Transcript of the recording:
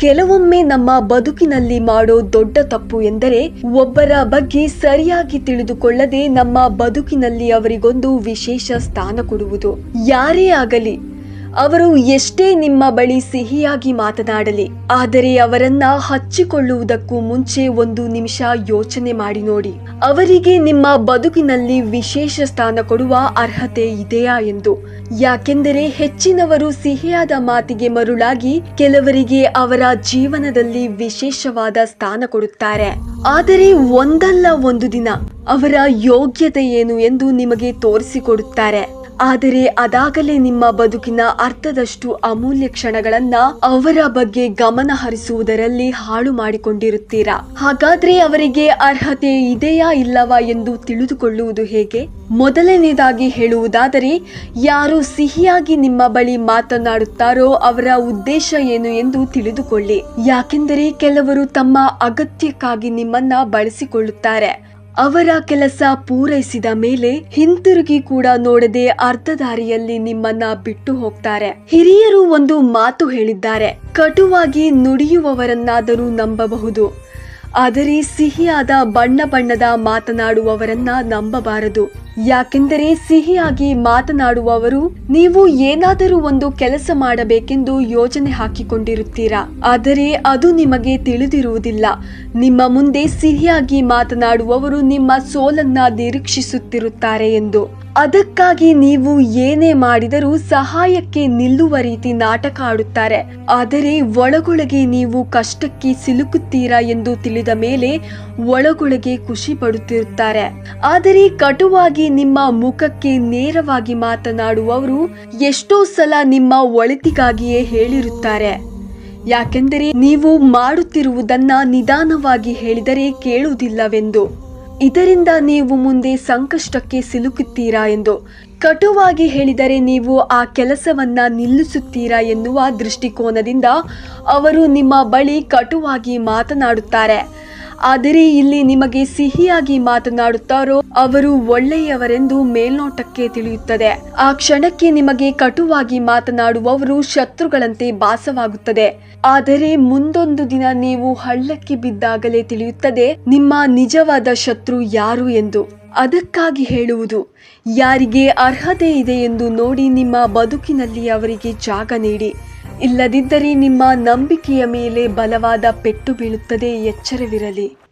ಕೆಲವೊಮ್ಮೆ ನಮ್ಮ ಬದುಕಿನಲ್ಲಿ ಮಾಡೋ ದೊಡ್ಡ ತಪ್ಪು ಎಂದರೆ ಒಬ್ಬರ ಬಗ್ಗೆ ಸರಿಯಾಗಿ ತಿಳಿದುಕೊಳ್ಳದೆ ನಮ್ಮ ಬದುಕಿನಲ್ಲಿ ಅವರಿಗೊಂದು ವಿಶೇಷ ಸ್ಥಾನ ಕೊಡುವುದು. ಯಾರೇ ಆಗಲಿ ಅವರು ಎಷ್ಟೇ ನಿಮ್ಮ ಬಳಿ ಸಿಹಿಯಾಗಿ ಮಾತನಾಡಲಿ, ಆದರೆ ಅವರನ್ನ ಹಚ್ಚಿಕೊಳ್ಳುವುದಕ್ಕೂ ಮುಂಚೆ ಒಂದು ನಿಮಿಷ ಯೋಚನೆ ಮಾಡಿ ನೋಡಿ. ಅವರಿಗೆ ನಿಮ್ಮ ಬದುಕಿನಲ್ಲಿ ವಿಶೇಷ ಸ್ಥಾನ ಕೊಡುವ ಅರ್ಹತೆ ಇದೆಯಾ ಎಂದು. ಯಾಕೆಂದರೆ ಹೆಚ್ಚಿನವರು ಸಿಹಿಯಾದ ಮಾತಿಗೆ ಮರುಳಾಗಿ ಕೆಲವರಿಗೆ ಅವರ ಜೀವನದಲ್ಲಿ ವಿಶೇಷವಾದ ಸ್ಥಾನ ಕೊಡುತ್ತಾರೆ. ಆದರೆ ಒಂದಲ್ಲ ಒಂದು ದಿನ, ಅವರ ಯೋಗ್ಯತೆ ಏನು ಎಂದು ನಿಮಗೆ ತೋರಿಸಿಕೊಡುತ್ತಾರೆ. ಆದರೆ ಅದಾಗಲೇ ನಿಮ್ಮ ಬದುಕಿನ ಅರ್ಧದಷ್ಟು ಅಮೂಲ್ಯ ಕ್ಷಣಗಳನ್ನ ಅವರ ಬಗ್ಗೆ ಗಮನ ಹರಿಸುವುದರಲ್ಲಿ ಹಾಳು ಮಾಡಿಕೊಂಡಿರುತ್ತೀರಾ? ಹಾಗಾದ್ರೆ ಅವರಿಗೆ ಅರ್ಹತೆ ಇದೆಯಾ ಇಲ್ಲವಾ ಎಂದು ತಿಳಿದುಕೊಳ್ಳುವುದು ಹೇಗೆ? ಮೊದಲನೇದಾಗಿ ಹೇಳುವುದಾದರೆ, ಯಾರು ಸಿಹಿಯಾಗಿ ನಿಮ್ಮ ಬಳಿ ಮಾತನಾಡುತ್ತಾರೋ ಅವರ ಉದ್ದೇಶ ಏನು ಎಂದು ತಿಳಿದುಕೊಳ್ಳಿ. ಯಾಕೆಂದರೆ ಕೆಲವರು ತಮ್ಮ ಅಗತ್ಯಕ್ಕಾಗಿ ನಿಮ್ಮನ್ನ ಬಳಸಿಕೊಳ್ಳುತ್ತಾರೆ. ಅವರ ಕೆಲಸ ಪೂರೈಸಿದ ಮೇಲೆ ಹಿಂತಿರುಗಿ ಕೂಡ ನೋಡದೆ ಅರ್ಧ ದಾರಿಯಲ್ಲಿ ನಿಮ್ಮನ್ನ ಬಿಟ್ಟು ಹೋಗ್ತಾರೆ. ಹಿರಿಯರು ಒಂದು ಮಾತು ಹೇಳಿದ್ದಾರೆ. ಕಟುವಾಗಿ ನುಡಿಯುವವರನ್ನಾದರೂ ನಂಬಬಹುದು. ಆದರೆ ಸಿಹಿಯಾದ ಬಣ್ಣ ಬಣ್ಣದ ಮಾತನಾಡುವವರನ್ನ ನಂಬಬಾರದು. ಯಾಕೆಂದರೆ ಸಿಹಿಯಾಗಿ ಮಾತನಾಡುವವರು, ನೀವು ಏನಾದರೂ ಒಂದು ಕೆಲಸ ಮಾಡಬೇಕೆಂದು ಯೋಜನೆ ಹಾಕಿಕೊಂಡಿರುತ್ತೀರಾ? ಆದರೆ ಅದು ನಿಮಗೆ ತಿಳಿದಿರುವುದಿಲ್ಲ. ನಿಮ್ಮ ಮುಂದೆ ಸಿಹಿಯಾಗಿ ಮಾತನಾಡುವವರು ನಿಮ್ಮ ಸೋಲನ್ನ ನಿರೀಕ್ಷಿಸುತ್ತಿರುತ್ತಾರೆ ಎಂದು. ಅದಕ್ಕಾಗಿ ನೀವು ಏನೇ ಮಾಡಿದರೂ ಸಹಾಯಕ್ಕೆ ನಿಲ್ಲುವ ರೀತಿ ನಾಟಕ ಆಡುತ್ತಾರೆ. ಆದರೆ ಒಳಗೊಳಗೆ ನೀವು ಕಷ್ಟಕ್ಕೆ ಸಿಲುಕುತ್ತೀರಾ ಎಂದು ತಿಳಿದ ಮೇಲೆ ಒಳಗೊಳಗೆ ಖುಷಿ ಪಡುತ್ತಿರುತ್ತಾರೆ. ಆದರೆ ಕಟುವಾಗಿ ನಿಮ್ಮ ಮುಖಕ್ಕೆ ನೇರವಾಗಿ ಮಾತನಾಡುವವರು ಎಷ್ಟೋ ಸಲ ನಿಮ್ಮ ಒಳಿತಿಗಾಗಿಯೇ ಹೇಳಿರುತ್ತಾರೆ. ಯಾಕೆಂದರೆ ನೀವು ಮಾಡುತ್ತಿರುವುದನ್ನ ನಿಧಾನವಾಗಿ ಹೇಳಿದರೆ ಕೇಳುವುದಿಲ್ಲವೆಂದು. ಇದರಿಂದ ನೀವು ಮುಂದೆ ಸಂಕಷ್ಟಕ್ಕೆ ಸಿಲುಕುತ್ತೀರಾ ಎಂದು. ಕಟುವಾಗಿ ಹೇಳಿದರೆ ನೀವು ಆ ಕೆಲಸವನ್ನ ನಿಲ್ಲಿಸುತ್ತೀರಾ ಎನ್ನುವ ದೃಷ್ಟಿಕೋನದಿಂದ ಅವರು ನಿಮ್ಮ ಬಳಿ ಕಟುವಾಗಿ ಮಾತನಾಡುತ್ತಾರೆ. ಆದರೆ ಇಲ್ಲಿ ನಿಮಗೆ ಸಿಹಿಯಾಗಿ ಮಾತನಾಡುತ್ತಾರೋ ಅವರು ಒಳ್ಳೆಯವರೆಂದು ಮೇಲ್ನೋಟಕ್ಕೆ ತಿಳಿಯುತ್ತದೆ. ಆ ಕ್ಷಣಕ್ಕೆ ನಿಮಗೆ ಕಟುವಾಗಿ ಮಾತನಾಡುವವರು ಶತ್ರುಗಳಂತೆ ಭಾಸವಾಗುತ್ತದೆ. ಆದರೆ ಮುಂದೊಂದು ದಿನ ನೀವು ಹಳ್ಳಕ್ಕೆ ಬಿದ್ದಾಗಲೇ ತಿಳಿಯುತ್ತದೆ, ನಿಮ್ಮ ನಿಜವಾದ ಶತ್ರು ಯಾರು ಎಂದು. ಅದಕ್ಕಾಗಿ ಹೇಳುವುದು, ಯಾರಿಗೆ ಅರ್ಹತೆ ಇದೆ ಎಂದು ನೋಡಿ ನಿಮ್ಮ ಬದುಕಿನಲ್ಲಿ ಅವರಿಗೆ ಜಾಗ ನೀಡಿ. ಇಲ್ಲದಿದ್ದರೆ ನಿಮ್ಮ ನಂಬಿಕೆಯ ಮೇಲೆ ಬಲವಾದ ಪೆಟ್ಟು ಬೀಳುತ್ತದೆ ಎಚ್ಚರವಿರಲಿ.